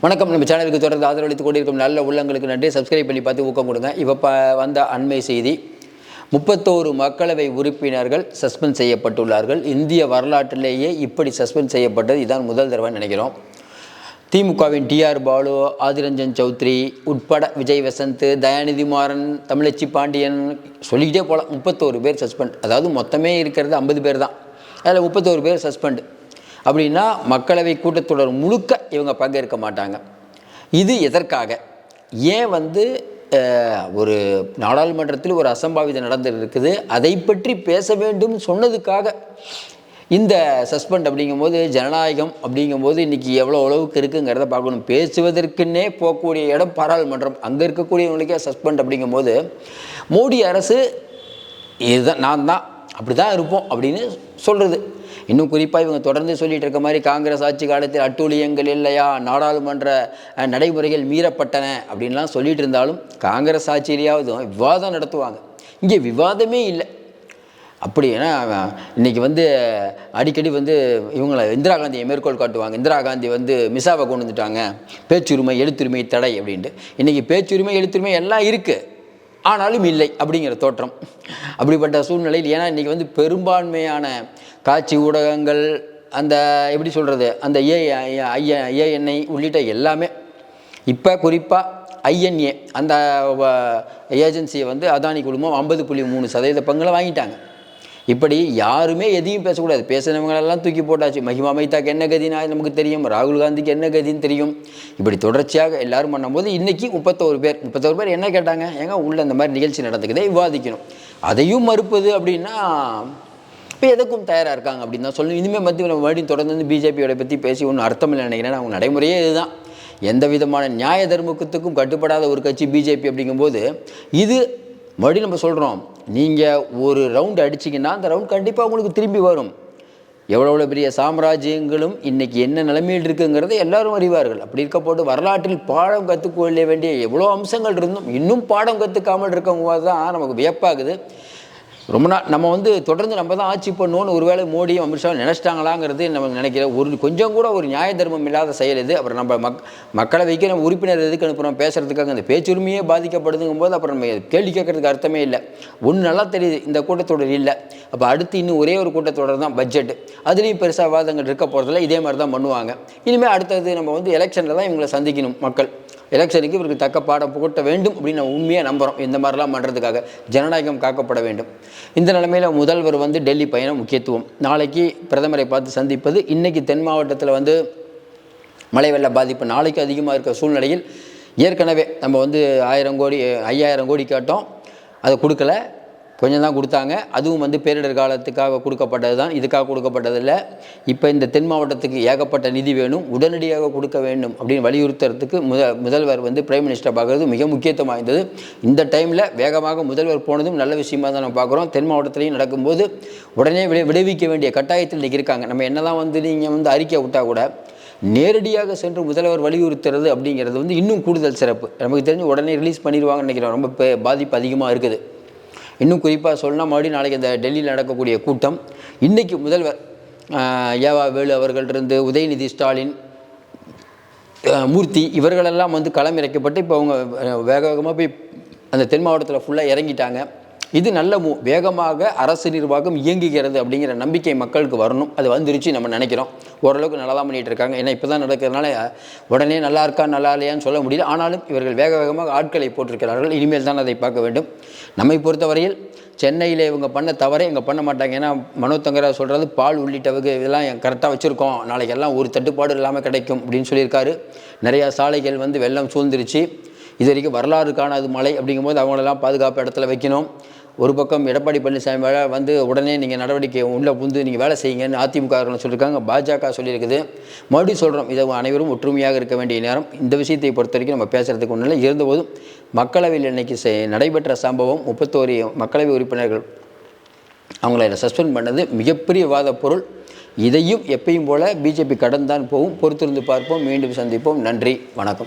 வணக்கம். நம்ம சேனலுக்கு தொடர்ந்து ஆதரவளித்து கொண்டிருக்கும் நல்ல உள்ளங்களுக்கு நன்றி. சப்ஸ்கிரைப் பண்ணி பார்த்து ஊக்கம் கொடுங்க. இப்போ ப வந்த அண்மை செய்தி. முப்பத்தோரு மக்களவை உறுப்பினர்கள் சஸ்பெண்ட் செய்யப்பட்டுள்ளார்கள். இந்திய வரலாற்றிலேயே இப்படி சஸ்பெண்ட் செய்யப்பட்டது இதான் முதல் தடவை நினைக்கிறோம். திமுகவின் டிஆர் பாலு ஆதிரஞ்சன் சௌத்ரி உட்பட விஜய் வசந்த் தயாநிதி மாறன் தமிழச்சி பாண்டியன் சொல்லிக்கிட்டே போகலாம். முப்பத்தோரு பேர் சஸ்பெண்ட். அதாவது மொத்தமே இருக்கிறது ஐம்பது பேர் தான். அதில் முப்பத்தோரு பேர் சஸ்பெண்ட். அப்படின்னா மக்களவை கூட்டத்தொடர் முழுக்க இவங்க பங்கேற்க மாட்டாங்க. இது எதற்காக? ஏன் வந்து ஒரு நாடாளுமன்றத்தில் ஒரு அசம்பாவிதம் நடந்துருக்குது அதை பற்றி பேச வேண்டும் சொன்னதுக்காக. இந்த சஸ்பெண்ட் அப்படிங்கும்போது ஜனநாயகம் அப்படிங்கும்போது இன்றைக்கி எவ்வளோ அளவுக்கு இருக்குங்கிறத பார்க்கணும். பேசுவதற்குன்னே போகக்கூடிய இடம் பாராளுமன்றம். அங்கே இருக்கக்கூடியவங்களுக்கே சஸ்பெண்ட் அப்படிங்கும்போது மோடி அரசு இதுதான் நான் தான் அப்படி தான் இருப்போம் அப்படின்னு சொல்கிறது இன்னும் குறிப்பாக இவங்க தொடர்ந்து சொல்லிட்டு இருக்க மாதிரி காங்கிரஸ் ஆட்சி காலத்தில் அட்டூழியங்கள் இல்லையா நாடாளுமன்ற நடைமுறைகள் மீறப்பட்டன அப்படின்லாம் சொல்லிட்டு இருந்தாலும் காங்கிரஸ் ஆட்சியிலேயாவது விவாதம் நடத்துவாங்க. இங்கே விவாதமே இல்லை. அப்படி ஏன்னா இன்னைக்கு வந்து அடிக்கடி வந்து இவங்களை இந்திரா காந்தியை மேற்கோள் காட்டுவாங்க. இந்திரா காந்தி வந்து மிசாவை கொண்டு வந்துட்டாங்க. பேச்சுரிமை எழுத்துரிமை தடை அப்படின்ட்டு. இன்றைக்கி பேச்சுரிமை எழுத்துரிமை எல்லாம் இருக்குது ஆனாலும் இல்லை அப்படிங்கிற தோற்றம். அப்படிப்பட்ட சூழ்நிலையில் ஏன்னா இன்றைக்கி வந்து பெரும்பான்மையான காட்சி ஊடகங்கள் அந்த எப்படி சொல்கிறது அந்த ஏ ஐய ஏஎன்ஐ உள்ளிட்ட எல்லாமே இப்போ குறிப்பாக ஐஎன்ஏ அந்த ஏஜென்சியை வந்து அதானி குழுமம் ஐம்பது புள்ளி மூணு சதவீத பங்குல வாங்கிட்டாங்க. இப்படி யாருமே எதையும் பேசக்கூடாது. பேசுனவங்களெல்லாம் தூக்கி போட்டாச்சு. மஹிமா மைத்தாக்கு என்ன கதினா நமக்கு தெரியும். ராகுல் காந்திக்கு என்ன கதின்னு தெரியும். இப்படி தொடர்ச்சியாக எல்லாரும் பண்ணும்போது இன்றைக்கி முப்பத்தோரு பேர். முப்பத்தோரு பேர் என்ன கேட்டாங்க? ஏங்க உள்ள இந்த மாதிரி நிகழ்ச்சி நடந்துக்குதே விவாதிக்கணும். அதையும் மறுப்பது அப்படின்னா இப்போ எதுக்கும் தயாராக இருக்காங்க அப்படின்னு தான் சொல்லணும். இனிமேல் மத்திய மறுபடியும் தொடர்ந்து வந்து பிஜேபியோட பற்றி பேசி ஒன்றும் அர்த்தம் இல்லை நினைக்கிறேன். அவங்க நடைமுறையே இதுதான். எந்த விதமான நியாய தர்மத்துக்கும் கட்டுப்படாத ஒரு கட்சி பிஜேபி அப்படிங்கும்போது இது மறுபடியும் நம்ம சொல்கிறோம் நீங்கள் ஒரு ரவுண்டு அடிச்சிங்கன்னா அந்த ரவுண்ட் கண்டிப்பாக உங்களுக்கு திரும்பி வரும். எவ்வளோ எவ்வளோ பெரிய சாம்ராஜ்யங்களும் இன்றைக்கி என்ன நிலைமையில் இருக்குங்கிறத எல்லாரும் அறிவார்கள். அப்படி இருக்க போட்டு வரலாற்றில் பாடம் கற்றுக்கொள்ள வேண்டிய எவ்வளோ அம்சங்கள் இருந்தும் இன்னும் பாடம் கற்றுக்காமல் இருக்கவங்க தான் நமக்கு வியப்பாகுது. ரொம்ப நாள் நம்ம வந்து தொடர்ந்து நம்ம தான் ஆட்சி பண்ணுவோன்னு ஒருவேளை மோடியும் அமித்ஷா நினச்சிட்டாங்களாங்கிறது நம்ம நினைக்கிறேன். ஒரு கொஞ்சம் கூட ஒரு நியாய தர்மம் இல்லாத செயல் இது அப்புறம் நம்ம மக் மக்களவைக்கு நம்ம உறுப்பினர் எதுக்கு அனுப்புகிறோம் பேசுகிறதுக்காக அந்த பேச்சுரிமையே பாதிக்கப்படுதுங்கும் போது அப்புறம் நம்ம கேள்வி கேட்கறதுக்கு அர்த்தமே இல்லை. ஒன்று நல்லா தெரியுது இந்த கூட்டத்தொடர் இல்லை. அப்போ அடுத்து இன்னும் ஒரே ஒரு கூட்டத்தொடர் தான் பட்ஜெட் அதுலேயும் பெருசாக வாதங்கள் இருக்க போகிறதில்ல இதே மாதிரி தான் பண்ணுவாங்க. இனிமேல் அடுத்தது நம்ம வந்து எலெக்ஷனில் தான் இவங்களை சந்திக்கணும் மக்கள். எலெக்ஷனுக்கு இவருக்கு தக்க பாடம் புகட்ட வேண்டும் அப்படின்னு நான் உண்மையாக நம்புகிறோம் இந்த மாதிரிலாம் பண்ணுறதுக்காக ஜனநாயகம் காக்கப்பட வேண்டும். இந்த நிலைமையில் முதல்வர் வந்து டெல்லி பயணம் முக்கியத்துவம். நாளைக்கு பிரதமரை பார்த்து சந்திப்பது இன்றைக்கி தென் மாவட்டத்தில் வந்து மழை வெள்ள பாதிப்பு நாளைக்கு அதிகமாக இருக்க சூழ்நிலையில் ஏற்கனவே நம்ம வந்து ஆயிரம் கோடி ஐயாயிரம் கோடி கேட்டோம். அதை கொடுக்கல. கொஞ்சம் தான் கொடுத்தாங்க. அதுவும் வந்து பேரிடர் காலத்துக்காக கொடுக்கப்பட்டது தான். இதுக்காக கொடுக்கப்பட்டதில்லை. இப்போ இந்த தென் மாவட்டத்துக்கு ஏகப்பட்ட நிதி வேணும். உடனடியாக கொடுக்க வேண்டும் அப்படின்னு வலியுறுத்துறதுக்கு முத முதல்வர் வந்து பிரைம் மினிஸ்டர் பார்க்குறது மிக முக்கியத்துவம் வாய்ந்தது. இந்த டைமில் வேகமாக முதல்வர் போனதும் நல்ல விஷயமா தான் நம்ம பார்க்குறோம். தென் மாவட்டத்திலையும் நடக்கும்போது உடனே விளை விடுவிக்க வேண்டிய கட்டாயத்தில் இன்றைக்கி இருக்காங்க. நம்ம என்னதான் வந்து நீங்கள் வந்து அறிக்கை விட்டால் கூட நேரடியாக சென்று முதல்வர் வலியுறுத்துறது அப்படிங்கிறது வந்து இன்னும் கூடுதல் சிறப்பு. நமக்கு தெரிஞ்சு உடனே ரிலீஸ் பண்ணிடுவாங்கன்னு நினைக்கிறோம். ரொம்ப பாதிப்பு அதிகமாக இருக்குது. இன்னும் குறிப்பாக சொன்னால் மறுபடியும் நாளைக்கு இந்த டெல்லியில் நடக்கக்கூடிய கூட்டம். இன்றைக்கு முதல்வர் ஏவா வேலு அவர்கள்ட்டிருந்து உதயநிதி ஸ்டாலின் மூர்த்தி இவர்களெல்லாம் வந்து களமிறக்கப்பட்டு இப்போ அவங்க வேக வேகமாக போய் அந்த தென் மாவட்டத்தில் ஃபுல்லாக இறங்கிட்டாங்க. இது நல்ல வேகமாக அரசு நிர்வாகம் இயங்குகிறது அப்படிங்கிற நம்பிக்கை மக்களுக்கு வரணும். அது வந்துருச்சு நம்ம நினைக்கிறோம். ஓரளவுக்கு நல்லா தான் பண்ணிகிட்டு இருக்காங்க ஏன்னா இப்போ தான் நடக்கிறதுனால உடனே நல்லா இருக்கா நல்லா இல்லையான்னு சொல்ல முடியல. ஆனாலும் இவர்கள் வேக வேகமாக ஆட்களை போட்டிருக்கிறார்கள். இனிமேல் தான் அதை பார்க்க வேண்டும். நம்மை பொறுத்தவரையில் சென்னையில் இவங்க பண்ண தவறே இங்கே பண்ண மாட்டாங்க. ஏன்னா மனோ தங்கரா சொல்கிறது பால் உள்ளிட்டவங்க இதெல்லாம் கரெக்டாக வச்சுருக்கோம். நாளைக்கு எல்லாம் ஒரு தட்டுப்பாடு இல்லாமல் கிடைக்கும் அப்படின்னு சொல்லியிருக்காரு. நிறையா சாலைகள் வந்து வெள்ளம் சூழ்ந்துருச்சு. இது வரைக்கும் வரலாறு காணாது மழை அப்படிங்கும்போது அவங்களெல்லாம் பாதுகாப்பு இடத்துல வைக்கணும். ஒரு பக்கம் எடப்பாடி பழனிசாமி வேலை வந்து உடனே நீங்கள் நடவடிக்கை உள்ளே புந்து நீங்கள் வேலை செய்யுங்கன்னு அதிமுக சொல்லியிருக்காங்க பாஜக சொல்லியிருக்குது. மறுபடியும் சொல்கிறோம் இதை அனைவரும் ஒற்றுமையாக இருக்க வேண்டிய நேரம். இந்த விஷயத்தை பொறுத்த வரைக்கும் நம்ம பேசுகிறதுக்கு ஒன்றும் இல்லை இருந்தபோதும் மக்களவையில் இன்றைக்கி செ- நடைபெற்ற சம்பவம் முப்பத்தோரு மக்களவை உறுப்பினர்கள் அவங்கள சஸ்பெண்ட் பண்ணது மிகப்பெரிய வாத பொருள் இதையும் எப்பயும் போல் பிஜேபி கடந்தான் போகும். பொறுத்திருந்து பார்ப்போம். மீண்டும் சந்திப்போம். நன்றி. வணக்கம்.